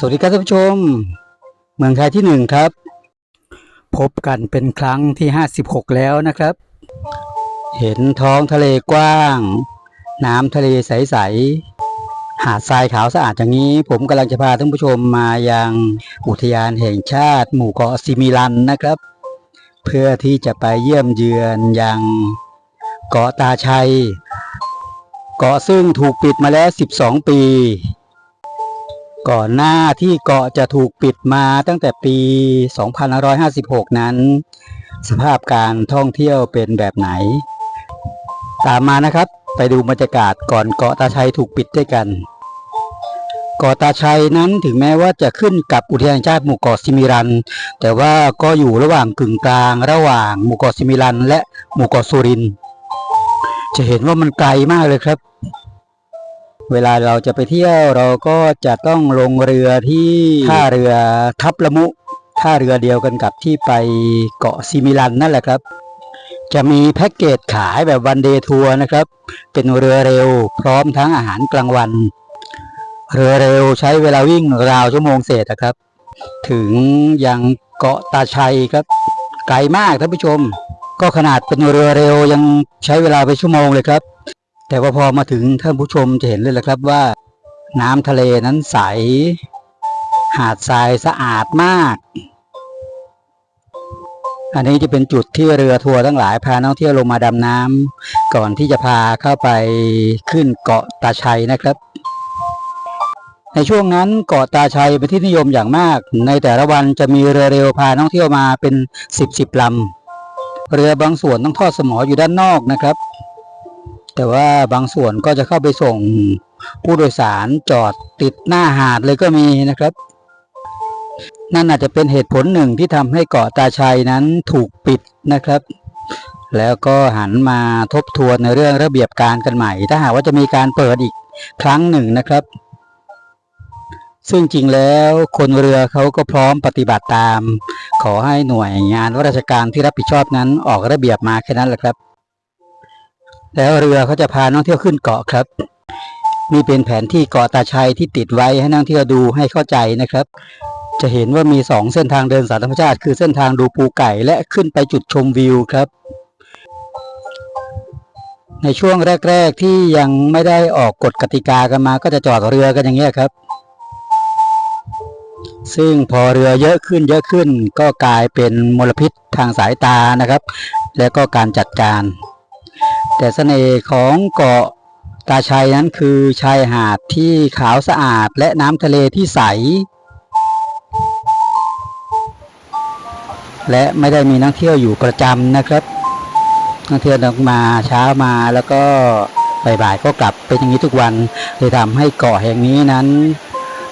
สวัสดีครับท่านผู้ชม เมืองไทยที่หนึ่งครับ พบกันเป็นครั้งที่ห้าสิบหกแล้วนะครับ เห็นท้องทะเลกว้าง น้ำทะเลใส ๆ หาดทรายขาวสะอาดอย่างนี้ ผมกำลังจะพาท่านผู้ชมมายังอุทยานแห่งชาติ หมู่เกาะซิมิลันนะครับ เพื่อที่จะไปเยี่ยมเยือนยังเกาะตาชัย เกาะซึ่งถูกปิดมาแล้ว 12 ปี ก่อนหน้าที่เกาะจะถูกปิดมาตั้งแต่ปี 2556 นั้น สภาพการท่องเที่ยวเป็นแบบไหน ตามมานะครับ ไปดูบรรยากาศก่อนเกาะตาชัยถูกปิดด้วยกันเกาะตาชัยนั้นถึงแม้ว่าจะขึ้นกับอุทยานชาติหมู่เกาะซิมิรัน แต่ว่าก็อยู่ระหว่างกึ่งกลางระหว่างหมู่เกาะซิมิลัน และหมู่เกาะสุริน จะเห็นว่ามันไกลมากเลยครับ เวลาเราจะไปเที่ยวเราก็จะต้องลงเรือที่ท่าเรือทับละมุท่าเรือเดียวกันกับที่ไปเกาะซิมิลันนั่นแหละครับ จะมีแพ็กเกจขายแบบวันเดย์ทัวร์นะครับ เป็นเรือเร็วพร้อมทั้งอาหารกลางวัน เรือเร็วใช้เวลาวิ่งราวชั่วโมงเศษนะครับ ถึงยังเกาะตาชัยครับ ไกลมากท่านผู้ชม ก็ขนาดเป็นเรือเร็วยังใช้เวลาไปชั่วโมงเลยครับ แต่ว่าพอมาถึงท่านผู้ชมจะเห็นเลยแหละครับว่า น้ำทะเลนั้นใส หาดทรายสะอาดมาก อันนี้จะเป็นจุดที่เรือทัวร์ทั้งหลายพานักท่องเที่ยวลงมาดำน้ำก่อนที่จะพาเข้าไปขึ้นเกาะตาชัยนะครับ ในช่วงนั้นเกาะตาชัยเป็นที่นิยมอย่างมาก ในแต่ละวันจะมีเรือเร็วพานักท่องเที่ยวมาเป็นสิบสิบลำเรือบางส่วนต้องทอดสมออยู่ด้านนอกนะครับ แต่ว่าบางส่วนก็จะเข้าไปส่งผู้โดยสารจอดติดหน้าหาดเลยก็มีนะครับ นั่นอาจจะเป็นเหตุผลหนึ่งที่ทำให้เกาะตาชัยนั้นถูกปิดนะครับ แล้วก็หันมาทบทวนในเรื่องระเบียบการกันใหม่ ถ้าหากว่าจะมีการเปิดอีกครั้งหนึ่งนะครับ ซึ่งจริงแล้วคนเรือเขาก็พร้อมปฏิบัติตาม ขอให้หน่วยงานราชการที่รับผิดชอบนั้นออกระเบียบมาแค่นั้นแหละครับ แล้วเรือเขาจะพานักท่องเที่ยวขึ้นเกาะครับ นี่เป็นแผนที่เกาะตาชัยที่ติดไว้ให้นักท่องเที่ยวดูให้เข้าใจนะครับ จะเห็นว่ามีสองเส้นทางเดินสายธรรมชาติ คือเส้นทางดูปูไก่และขึ้นไปจุดชมวิวครับ ในช่วงแรก ๆที่ยังไม่ได้ออกกฎกติกากันมา ก็จะจอดเรือกันอย่างเงี้ยครับซึ่งพอเรือเยอะขึ้นเยอะขึ้นก็กลายเป็นมลพิษทางสายตานะครับ และก็การจัดการ แต่เสน่ห์ของเกาะตาชัยนั้นคือชายหาดที่ขาวสะอาดและน้ำทะเลที่ใส และไม่ได้มีนักเที่ยวอยู่ประจำนะครับ นักเที่ยวมาเช้ามาแล้วก็บ่ายๆก็กลับเป็นอย่างนี้ทุกวันเลยทำให้เกาะแห่งนี้นั้น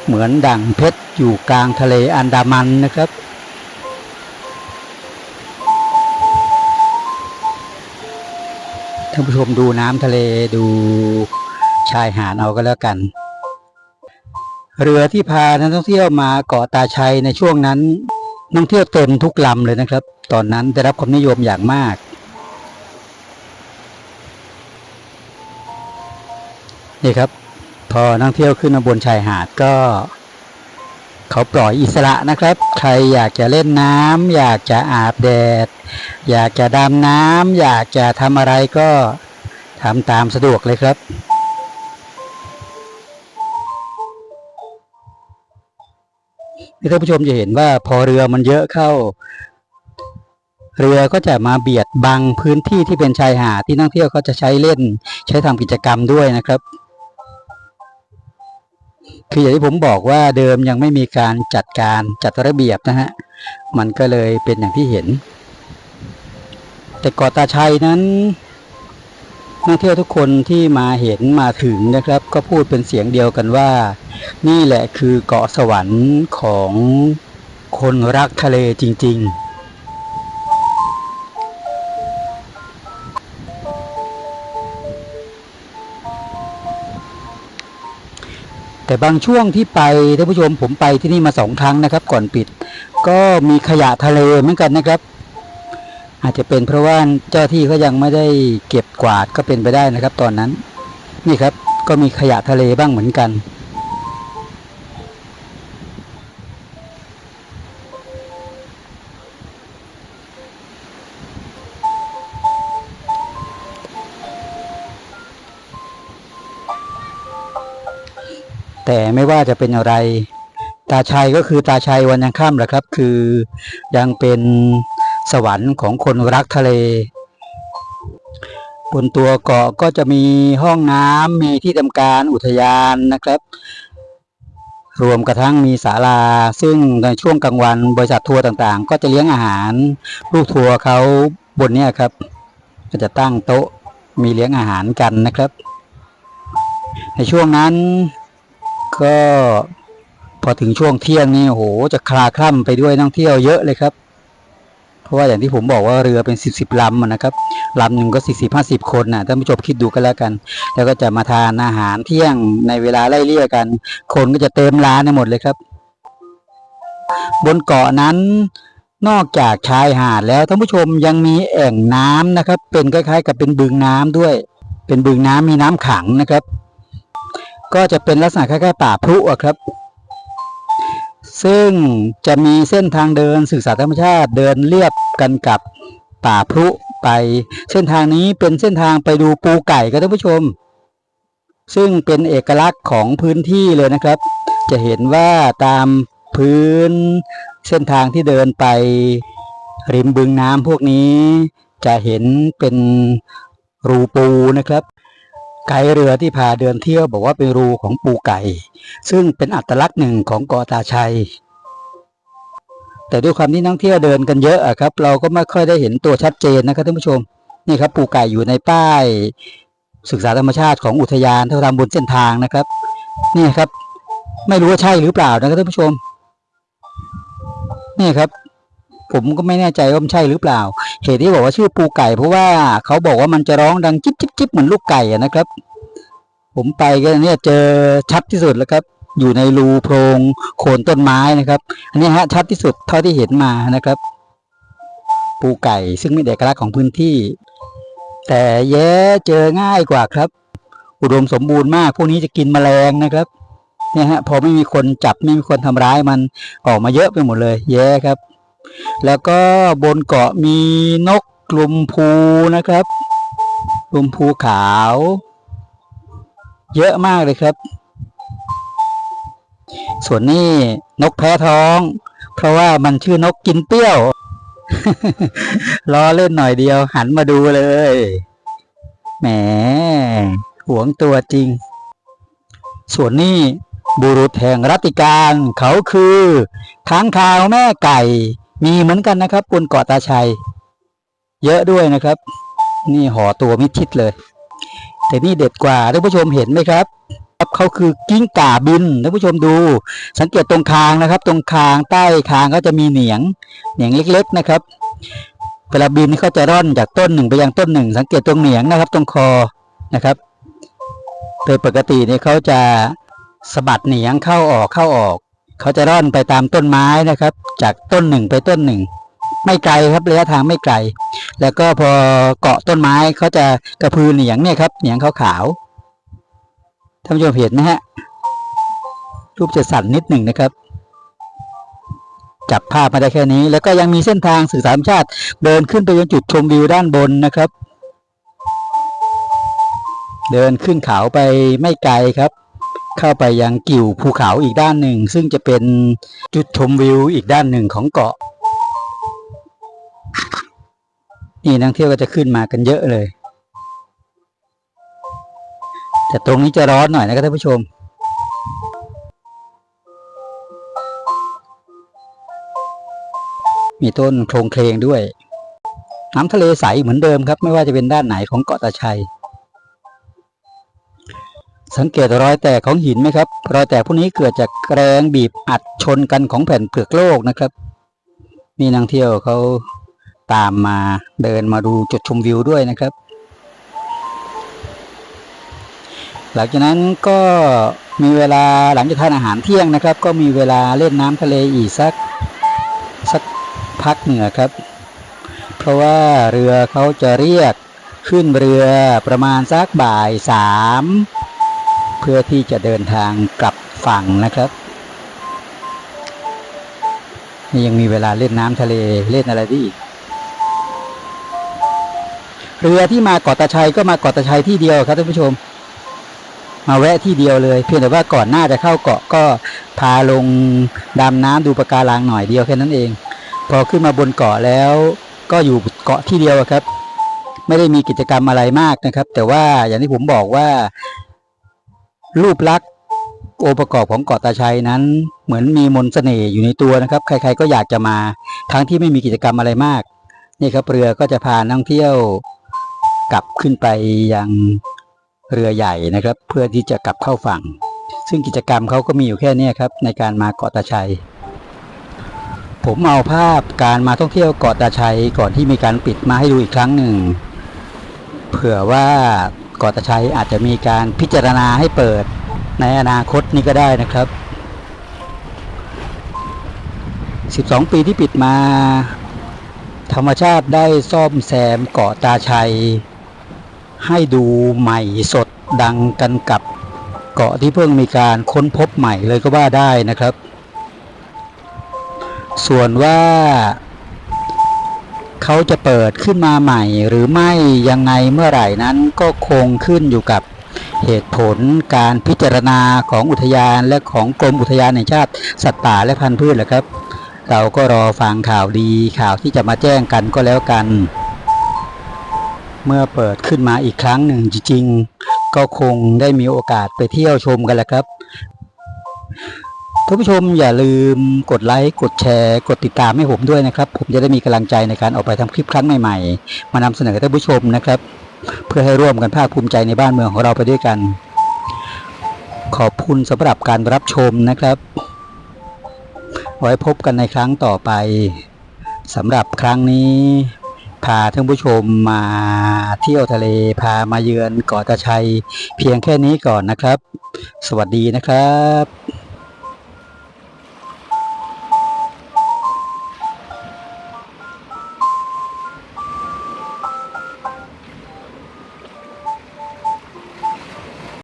เหมือนดั่งเพชรอยู่กลางทะเลอันดามันนะครับ ท่านผู้ชมดูน้ำทะเลดูชายหาดเอาก็แล้วกัน เรือที่พานักท่องเที่ยวมาเกาะตาชัยในช่วงนั้นนักท่องเที่ยวเต็มทุกลำเลยนะครับ ตอนนั้นได้รับความนิยมอย่างมาก นี่ครับ พอนักท่องเที่ยวขึ้นมาบนชายหาดก็ เขาปล่อยอิสระนะครับ ใครอยากจะเล่นน้ำอยากจะอาบแดด อยากจะดำน้ำอยากจะทำอะไรก็ทำตามสะดวกเลยครับนี่ท่านผู้ชมจะเห็นว่าพอเรือมันเยอะเข้า เรือก็จะมาเบียดบังพื้นที่ที่เป็นชายหาดที่นักท่องเที่ยวเขาจะใช้เล่น ใช้ทำกิจกรรมด้วยนะครับ คืออย่างที่ผมบอกว่าเดิมยังไม่มีการจัดการจัดระเบียบนะฮะ มันก็เลยเป็นอย่างที่เห็น แต่เกาะตาชัยนั้นนักเที่ยวทุกคนที่มาเห็นมาถึงนะครับ ก็พูดเป็นเสียงเดียวกันว่า นี่แหละคือเกาะสวรรค์ของคนรักทะเลจริง ๆ แต่บางช่วงที่ไปท่านผู้ชมผมไปที่นี่มาสองครั้งนะครับ ก่อนปิด ก็มีขยะทะเลเหมือนกันนะครับ อาจจะเป็นเพราะว่าเจ้าที่ก็ยังไม่ได้เก็บกวาดก็เป็นไปได้นะครับ ตอนนั้น นี่ครับ ก็มีขยะทะเลบ้างเหมือนกัน แต่ไม่ว่าจะเป็นอะไร ตาชัยก็คือตาชัยวันยังค่ำแหละครับ คือยังเป็นสวรรค์ของคนรักทะเล บนตัวเกาะก็จะมีห้องน้ำมีที่ทำการอุทยานนะครับ รวมกระทั่งมีศาลา ซึ่งในช่วงกลางวันบริษัททัวร์ต่างๆ ก็จะเลี้ยงอาหารลูกทัวร์เขาบนนี้ครับ ก็จะตั้งโต๊ะมีเลี้ยงอาหารกันนะครับ ในช่วงนั้น ก็พอถึงช่วงเที่ยงนี่โอ้โหจะคลาคล่ำไปด้วยนักเที่ยวเยอะเลยครับ เพราะว่าอย่างที่ผมบอกว่าเรือเป็นสิบสิบลำนะครับลำหนึ่งก็สี่สิบห้าสิบคนนะท่านผู้ชมคิดดูกันแล้วกัน แล้วก็จะมาทานอาหารเที่ยงในเวลาไล่เลี่ยกัน คนก็จะเต็มร้านไปหมดเลยครับ บนเกาะนั้นนอกจากชายหาดแล้วท่านผู้ชมยังมีแอ่งน้ำนะครับ เป็นคล้ายๆ กับเป็นบึงน้ำด้วย เป็นบึงน้ำมีน้ำขังนะครับ ก็จะเป็นลักษณะคล้ายๆป่าพรุอะครับ ซึ่งจะมีเส้นทางเดินศึกษาธรรมชาติเดินเรียบกันกับป่าพุไป เส้นทางนี้เป็นเส้นทางไปดูปูไก่ครับท่านผู้ชม ซึ่งเป็นเอกลักษณ์ของพื้นที่เลยนะครับ จะเห็นว่าตามพื้นเส้นทางที่เดินไปริมบึงน้ำพวกนี้ จะเห็นเป็นรูปูนะครับ ไกด์เรือที่พาเดินเที่ยวบอกว่าเป็นรูของปูไก่ ซึ่งเป็นอัตลักษณ์หนึ่งของกาะตาชัย แต่ด้วยความที่นักเที่ยวเดินกันเยอะอะครับ เราก็ไม่ค่อยได้เห็นตัวชัดเจนนะครับท่านผู้ชมนี่ครับปูไก่อยู่ในป้าย ศึกษาธรรมชาติของอุทยานที่เขาทำบนเส้นทางนะครับ นี่ครับ ไม่รู้ว่าใช่หรือเปล่านะครับท่านผู้ชม นี่ครับ ผมก็ไม่แน่ใจว่ามันใช่หรือเปล่า เหตุที่บอกว่าชื่อปูไก่ เพราะว่าเขาบอกว่ามันจะร้องดังจิ๊บจิ๊บจิ๊บเหมือนลูกไก่นะครับ ผมไปก็เนี่ยเจอชัดที่สุดแล้วครับ อยู่ในรูโพรงโคนต้นไม้นะครับ อันนี้ฮะชัดที่สุดเท่าที่เห็นมานะครับ ปูไก่ซึ่งเป็นเอกลักษณ์ของพื้นที่ แต่แย้เจอง่ายกว่าครับ อุดมสมบูรณ์มาก พวกนี้จะกินแมลงนะครับเนี่ยฮะพอไม่มีคนจับไม่มีคนทำร้ายมันออกมาเยอะไปหมดเลย แย้ครับ แล้วก็บนเกาะมีนกกลุ่มพูนะครับ กลุ่มพูขาว เยอะมากเลยครับ ส่วนนี้นกแพ้ท้อง เพราะว่ามันชื่อนกกินเปรี้ยวล้อเล่นหน่อยเดียว หันมาดูเลย แหมหวงตัวจริง ส่วนนี้บุรุษแห่งรัติการ เขาคือ ค้างคาวแม่ไก่ มีเหมือนกันนะครับบนเกาะตาชัย เยอะด้วยนะครับ นี่ห่อตัวมิดชิดเลย แต่นี่เด็ดกว่าท่านผู้ชมเห็นไหมครับครับเขาคือกิ้งก่าบินท่านผู้ชมดู สังเกตตรงคางนะครับ ตรงคางใต้คางก็จะมีเหนียงเหนียงเล็ก ๆนะครับเวลาบินเขาจะร่อนจากต้นหนึ่งไปยังต้นหนึ่ง สังเกตตรงเหนียงนะครับ ตรงคอนะครับโดยปกติเนี่ยเขาจะสะบัดเหนียงเข้าออกเข้าออก เขาจะร่อนไปตามต้นไม้นะครับ จากต้นหนึ่งไปต้นหนึ่ง ไม่ไกลครับระยะทางไม่ไกล แล้วก็พอเกาะต้นไม้เขาจะกระพือเหนียงเนี่ยครับ เหนียงขาวๆท่านผู้ชมเห็นไหมฮะรูปจะสั่นนิดหนึ่งนะครับ จับภาพมาได้แค่นี้ แล้วก็ยังมีเส้นทางสื่อสารธรรมชาติ เดินขึ้นไปยังจุดชมวิวด้านบนนะครับ เดินขึ้นเขาไปไม่ไกลครับ เข้าไปยังกิ่วภูเขาอีกด้านหนึ่ง ซึ่งจะเป็นจุดชมวิวอีกด้านหนึ่งของเกาะ นี่นักท่องเที่ยวก็จะขึ้นมากันเยอะเลย แต่ตรงนี้จะร้อนหน่อยนะครับท่านผู้ชมมีต้นโครงเคลงด้วย น้ำทะเลใสเหมือนเดิมครับ ไม่ว่าจะเป็นด้านไหนของเกาะตาชัย สังเกตรอยแตกของหินไหมครับรอยแตกพวกนี้เกิดจากแรงบีบอัดชนกันของแผ่นเปลือกโลกนะครับ มีนักท่องเที่ยวเขาตามมาเดินมาดูจุดชมวิวด้วยนะครับ หลังจากนั้นก็มีเวลาหลังจากทานอาหารเที่ยงนะครับ ก็มีเวลาเล่นน้ำทะเลอีกสักสักพักเหนือครับ เพราะว่าเรือเขาจะเรียกขึ้นเรือประมาณสักบ่ายสาม เพื่อที่จะเดินทางกลับฝั่งนะครับ นี่ยังมีเวลาเล่นน้ำทะเลเล่นอะไรที่เรือที่มาเกาะตาชัยก็มาเกาะตาชัยที่เดียวครับท่านผู้ชม มาแวะที่เดียวเลย เพียงแต่ว่าก่อนหน้าจะเข้าเกาะก็พาลงดำน้ำดูปะการังหน่อยเดียวแค่นั้นเอง พอขึ้นมาบนเกาะแล้ว ก็อยู่เกาะที่เดียวครับ ไม่ได้มีกิจกรรมอะไรมากนะครับ แต่ว่าอย่างที่ผมบอกว่า รูปลักษณ์องค์ประกอบของเกาะตาชัยนั้น เหมือนมีมนต์เสน่ห์อยู่ในตัวนะครับ ใครๆก็อยากจะมาทั้งที่ไม่มีกิจกรรมอะไรมาก นี่ครับเรือก็จะพานักท่องเที่ยวกลับขึ้นไปยังเรือใหญ่นะครับ เพื่อที่จะกลับเข้าฝั่ง ซึ่งกิจกรรมเขาก็มีอยู่แค่นี้ครับ ในการมาเกาะตาชัย ผมเอาภาพการมาท่องเที่ยวเกาะตาชัยก่อนที่มีการปิดมาให้ดูอีกครั้งหนึ่ง เผื่อว่า เกาะตาชัยอาจจะมีการพิจารณาให้เปิดในอนาคตนี้ก็ได้นะครับ 12 ปีที่ปิดมา ธรรมชาติได้ซ่อมแซมเกาะตาชัย ให้ดูใหม่สดดังกันกับเกาะที่เพิ่งมีการค้นพบใหม่เลยก็ว่าได้นะครับ ส่วนว่า เขาจะเปิดขึ้นมาใหม่ หรือไม่ยังไงเมื่อไหร่นั้นก็คงขึ้นอยู่กับเหตุผลการพิจารณาของอุทยานและของกรมอุทยานแห่งชาติสัตว์ป่าและพันธุ์พืชแหละครับ เราก็รอฟังข่าวดีข่าวที่จะมาแจ้งกันก็แล้วกัน เมื่อเปิดขึ้นมาอีกครั้งหนึ่งจริงๆก็คงได้มีโอกาสไปเที่ยวชมกันแหละครับ ท่านผู้ชมอย่าลืมกดไลค์กดแชร์ กดติดตามให้ผมด้วยนะครับ ผมจะได้มีกำลังใจในการออกไปทำคลิปครั้งใหม่ๆ มานำเสนอท่านผู้ชมนะครับ เพื่อให้ร่วมกันภาคภูมิใจในบ้านเมืองของเราไปด้วยกัน ขอบคุณสำหรับการรับชมนะครับ ไว้พบกันในครั้งต่อไปสำหรับครั้งนี้ พาท่านผู้ชมมาเที่ยวทะเล พามาเยือนเกาะตาชัย เพียงแค่นี้ก่อนนะครับ สวัสดีนะครับ